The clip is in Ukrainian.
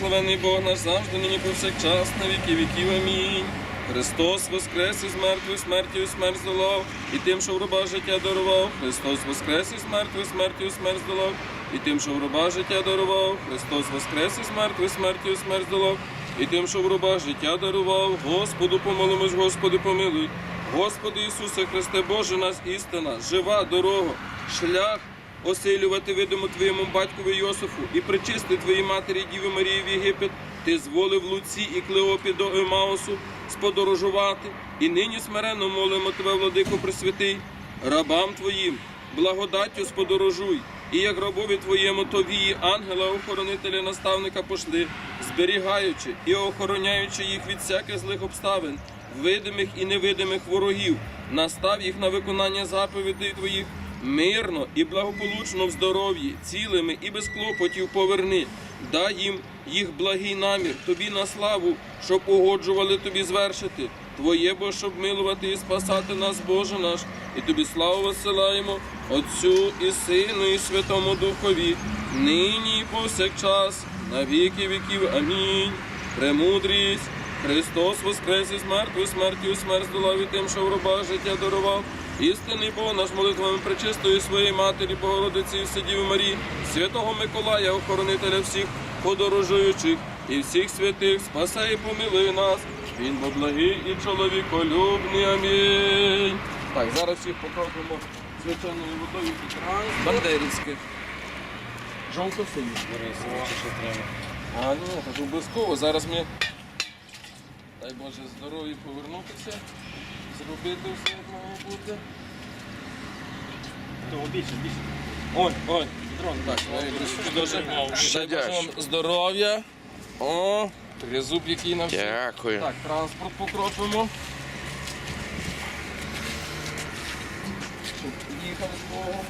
благословений Бог наш завжди, нині повсякчас, на віки віків. Амінь. Христос воскрес із мертвої смертю смерть здолав, і тим, що в раба життя дарував. Христос воскрес із мертвої смертю смерть здолав, і тим, що в раба життя дарував. Христос воскрес із мертвої смертю смерть здолав, і тим, що в раба життя дарував. Господу помолимось, Господи помилуй. Господи Ісусе Христе, Боже нас істина, жива дорога, шлях осилювати видимо твоєму батькові Йосифу і причисти твоїй матері Діви Марії в Єгипет, ти зволив Луці і Клеопі до Емаусу сподорожувати, і нині смиренно молимо тебе, владико Пресвятий, рабам твоїм, благодаттю сподорожуй, і як рабові твоєму тобі, ангела, охоронителя, наставника пошли, зберігаючи і охороняючи їх від всяких злих обставин, видимих і невидимих ворогів, настав їх на виконання заповідей твоїх. Мирно і благополучно в здоров'ї, цілими і без клопотів поверни. Дай їм їх благий намір, тобі на славу, щоб угоджували тобі звершити. Твоє бо, щоб милувати і спасати нас, Боже наш, і тобі славу висилаємо, Отцю і Сину, і Святому Духові, нині і повсякчас, на віки віків. Амінь. Премудрість. Христос воскрес із мертвої смертю, смерть здолав і тим, що в раба життя дарував. Істинний Бог наш молитвами пречистої своєї матері, Богородиці і Вседіви Марії, святого Миколая, охоронителя всіх подорожуючих і всіх святих, спасе і помилуй нас. Він бо благий і чоловіколюбний. Амінь. Так, зараз всіх покропимо звичайною водою і транс. Бандерівських. Жовто-сині. А, ні, так обов'язково. Зараз ми, дай Боже, здоров'я повернутися, зробити все, як має бути. Того більше, більше. Ой, ой, так, ой, дуже. Дай Боже вам здоров'я. О, тризуб, який нам всі. Дякую. Так, транспорт покропимо. Щоб їхали з Богом.